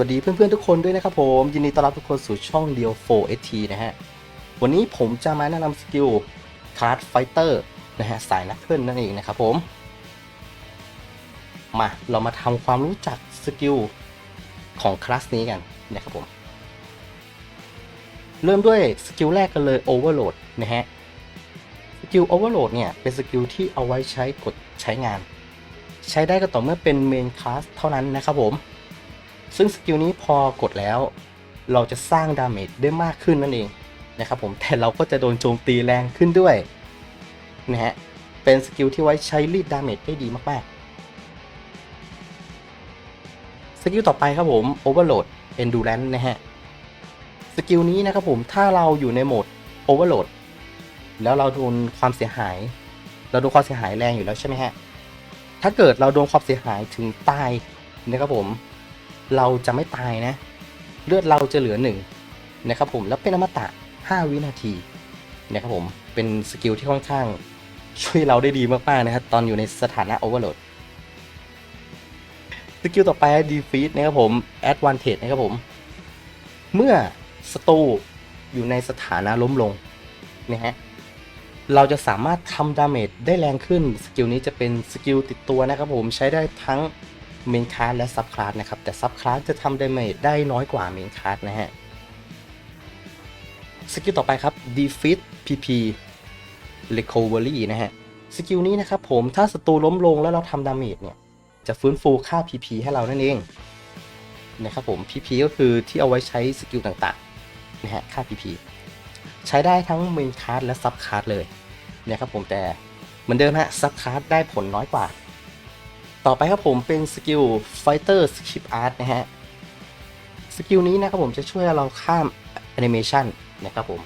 วัสดีเพื่อนๆทุกคนด้วยนะครับผม ยินดีต้อนรับทุกคนสู่ช่องเดียว 4ST นะฮะ วันนี้ผมจะมาแนะนำสกิลคาร์ดไฟเตอร์นะฮะ สายนักเล่อนนั่นเองนะครับผม มาเรามาทำความรู้จักสกิลของคลาสนี้กันนะครับผม เริ่มด้วยสกิลแรกกันเลย Overload นะฮะ สกิล Overload เนี่ย เป็นสกิลที่เอาไว้ใช้กดใช้งาน ใช้ได้ก็ต่อเมื่อเป็นเมนคลาสเท่านั้นนะครับผม ซึ่งสกิลนี้พอกดแล้ว เราจะสร้างดาเมจได้มากขึ้นนั่นเองนะครับผมแต่เราก็จะโดนโจมตีแรงขึ้นด้วยนะฮะเป็นสกิลที่ไว้ใช้รีดดาเมจได้ดีมากๆสกิลต่อไปครับผม Overload Endurance นะฮะสกิลนี้นะครับผมถ้าเราอยู่ในโหมด Overload แล้วเราโดนความเสียหาย เราโดนความเสียหายแรงอยู่แล้วใช่ไหมฮะถ้าเกิดเราโดนความเสียหายถึงตายนะครับผม เราจะไม่ตายนะ เลือดเราจะเหลือหนึ่งนะครับผมแล้วเป็นอมตะ 5 วินาทีนะครับผมเป็นสกิลที่ค่อนข้างช่วยเราได้ดีมากๆนะครับตอนอยู่ในสถานะโอเวอร์โหลดสกิลต่อไป defeat นะครับผม advantage นะครับผม เมื่อศัตรูอยู่ในสถานะล้มลงนะฮะเราจะสามารถทำดาเมจได้แรงขึ้น สกิลนี้จะเป็นสกิลติดตัวนะครับผมใช้ได้ทั้ง เมนคลาสและซับคลาสนะครับ แต่ซับคลาสจะทำดาเมจได้น้อยกว่าเมนคลาสนะฮะสกิลต่อไปครับ defeat pp recovery นะฮะสกิลนี้นะครับผมถ้าศัตรูล้มลงแล้วเราทำดาเมจเนี่ย จะฟื้นฟูค่า pp ให้เรานั่นเองนะครับผม pp ก็คือที่เอาไว้ใช้สกิลต่างๆนะฮะค่า pp ใช้ได้ทั้งเมนคลาสและซับคลาสเลยนะครับผมแต่เหมือนเดิมฮะซับคลาสได้ผลน้อยกว่า ต่อไปครับผมเป็นสกิล Fighter Skip Art นะฮะ สกิลนี้นะครับผมจะช่วยเราข้ามแอนิเมชันนะครับผม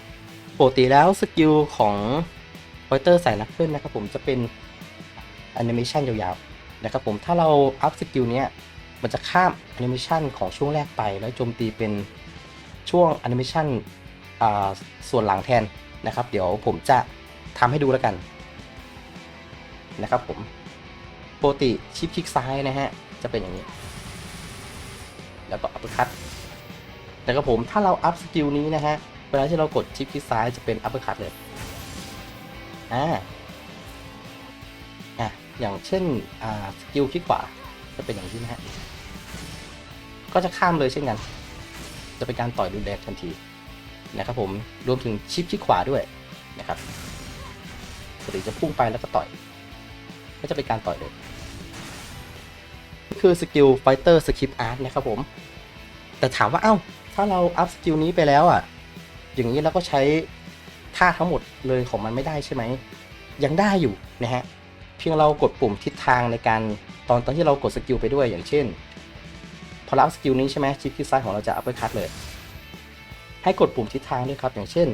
ปกติแล้วสกิลของ Fighter สายนักเล่นนะครับผมจะเป็นแอนิเมชันยาวๆนะครับผมถ้าเราอัพสกิลเนี้ยมันจะข้ามแอนิเมชันของช่วงแรกไป แล้วโจมตีเป็นช่วงแอนิเมชันส่วนหลังแทนนะครับ เดี๋ยวผมจะทำให้ดูแล้วกันนะครับผม ปกติชิปคลิกซ้ายนะฮะ จะเป็นอย่างนี้ แล้วก็อัปคัตแต่กับผมถ้าเราอัพสกิลนี้นะฮะ เวลาที่เรากดชิปคลิกซ้ายจะเป็นอัปคัตเลย อ่า อะ อย่างเช่น อ่า สกิลคลิกขวา จะเป็นอย่างนี้นะฮะ ก็จะข้ามเลยเช่นกัน จะเป็นการต่อยดูแดกทันทีนะครับผม รวมถึงชิปคลิกขวาด้วยนะครับปกติจะพุ่งไปแล้วก็ต่อย ก็จะเป็นการต่อยเลย คือสกิลไฟเตอร์สกิปอาร์ตนะครับผม แต่ถามว่า เอ้า ถ้าเราอัพสกิลนี้ไปแล้วอะ อย่างนี้เราก็ใช้ท่าทั้งหมดเลยของมันไม่ได้ใช่ไหม ยังได้อยู่นะฮะ เพียงเรากดปุ่มทิศทางในการตอนตอนที่เรากดสกิลไปด้วยอย่างเช่น พอเราอัพสกิลนี้ใช่ไหมชิปคลิกซ้ายของเราจะอัพไปคัตเลย ให้กดปุ่มทิศทางด้วยครับ อย่างเช่น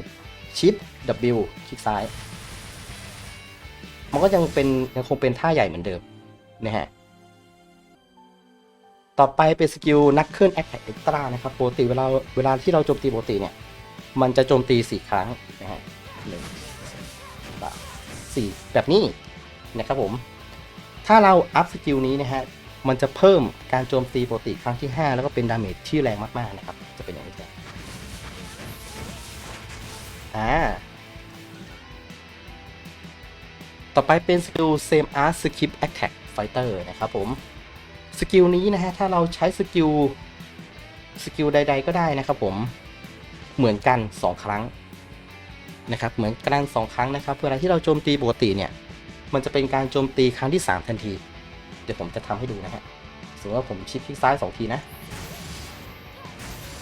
ชิป W คลิกซ้าย มันก็ยังเป็นยังคงเป็นท่าใหญ่เหมือนเดิมนะฮะ ต่อไปเป็นสกิลนักเคลื่อนแอคแท็กเอ็กตร้านะครับปกติเวลาเวลาที่เราโจมตีปกติเนี่ย มันจะโจมตี 4 ครั้งนะฮะหนึ่งสามสี่แบบนี้นะครับผม ถ้าเราอัพสกิลนี้นะฮะ มันจะเพิ่มการโจมตีปกติครั้งที่ 5 แล้วก็เป็นดาเมจที่แรงมากๆนะครับ จะเป็นอย่างนี้ครับอ่าต่อไปเป็นสกิล same art skip attack fighter นะครับผม สกิลนี้นะฮะถ้าเราใช้สกิลสกิลใด ๆ ก็ได้นะครับผมเหมือนกัน 2 ครั้งนะครับเหมือนกัน2 ครั้งนะครับเวลาที่เราโจมตีปกติเนี่ยมันจะเป็นการโจมตีครั้งที่ 3 ทันที เดี๋ยวผมจะทำให้ดูนะฮะสมมติว่าผมชิปคลิกซ้าย 2 ทีนะ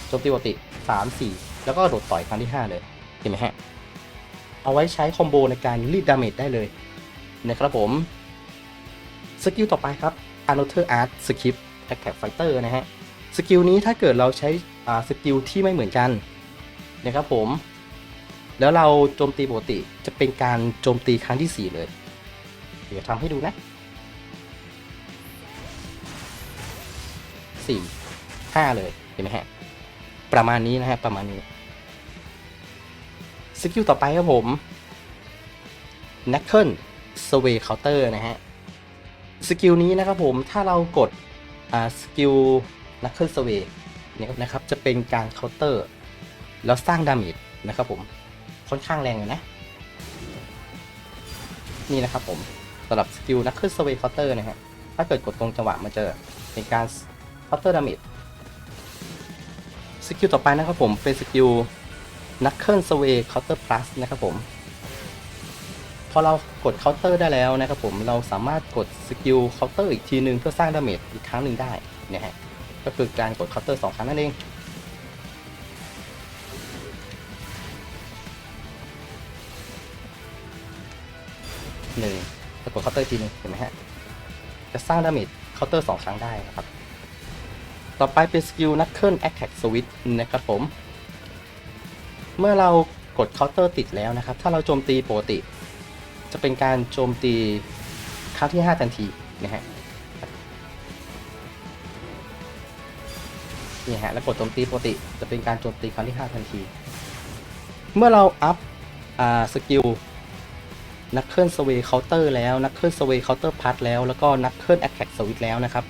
โจมตีปกติ 3 4 แล้วก็โดดต่อยครั้งที่ 5 เลยเห็นไหมฮะเอาไว้ใช้คอมโบในการรีดดาเมจได้เลยนะครับผมสกิลต่อไปครับ Another Art Skip Attack Fighter นะฮะสกิลนี้ถ้าเกิดเราใช้สกิลที่ไม่เหมือนกันนะครับผม แล้วเราโจมตีปกติจะเป็นการโจมตีครั้งที่ 4 เลย เดี๋ยวทำให้ดูนะ 4 5 เลยเห็นไหมฮะ ประมาณนี้นะฮะ ประมาณนี้ สกิลต่อไปครับผม n a c k l e Sway Counter นะฮะ สกิลนี้นะครับผมถ้าเรากดสกิล Knuckle Sway เนี่ยนะครับจะเป็นการเคาน์เตอร์ แล้วสร้างดาเมจนะครับผมค่อนข้างแรงเลยนะ นี่นะครับผมสำหรับสกิลนักขึ้นสเวย์เคาน์เตอร์นะฮะถ้าเกิดกดตรงจังหวะมาเจอเป็นการเคาน์เตอร์ดาเมจสกิลต่อไปนะครับผมเป็นสกิลนักเคลื่อนสเวย์เคาน์เตอร์พลัสนะครับผม พอเรากดเคาน์เตอร์ได้แล้วนะครับผมเราสามารถกดสกิลเคาน์เตอร์อีกทีนึงเพื่อสร้างดาเมจอีกครั้งหนึ่งได้นะฮะก็คือการกดเคาน์เตอร์สองครั้งนั่นเองหนึ่งจะกดเคาน์เตอร์ทีหนึงเห็นไหมฮะจะสร้างดาเมจเคาน์เตอร์สองครั้งได้นะครับต่อไปเป็นสกิลนักเคลื่อนแอคแท็กสวิตนะครับผม เมื่อเรากดเคาน์เตอร์ติดแล้วนะครับ ถ้าเราโจมตีปกติ จะเป็นการโจมตีครั้งที่ 5 ทันทีนะฮะนี่ฮะแล้วกดโจมตีปกติจะเป็นการโจมตีครั้งที่ 5 ทันที เมื่อเราอัพสกิลนักเคลื่อนสเวย์เคาน์เตอร์แล้วนักเคลื่อนสเวย์เคาน์เตอร์พัทแล้วแล้วก็นักเคลื่อนแอคแท็กสวิตแล้วนะครับ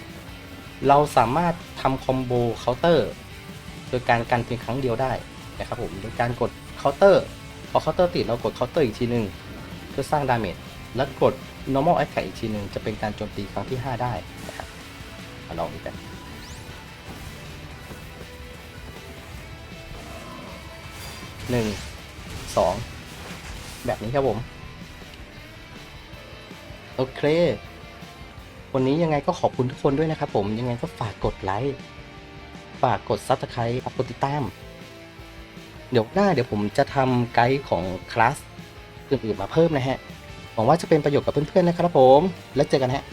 เราสามารถทำคอมโบเคาน์เตอร์โดยการกันเพียงครั้งเดียวได้นะครับผมโดยการกดเคาน์เตอร์พอเคาน์เตอร์ติดเรากดเคาน์เตอร์อีกทีหนึ่ง พื่อสร้างดาเมจแล้วกด normal attack อีกทีหนึ่งจะเป็นการโจมตีครั้งที่ 5 ได้นะครับมาลองดูกันหนึ่งสองแบบนี้ครับผม โอเค วันนี้ยังไงก็ขอบคุณทุกคนด้วยนะครับผมยังไงก็ฝากกดไลค์ ฝากกด Subscribe ฝากกดติดตาม เดี๋ยวหน้าเดี๋ยวผมจะทำไกด์ของคลาส อื่นๆมาเพิ่มนะฮะหวังว่าจะเป็นประโยชน์กับเพื่อนๆนะครับผม แล้วเจอกันฮะ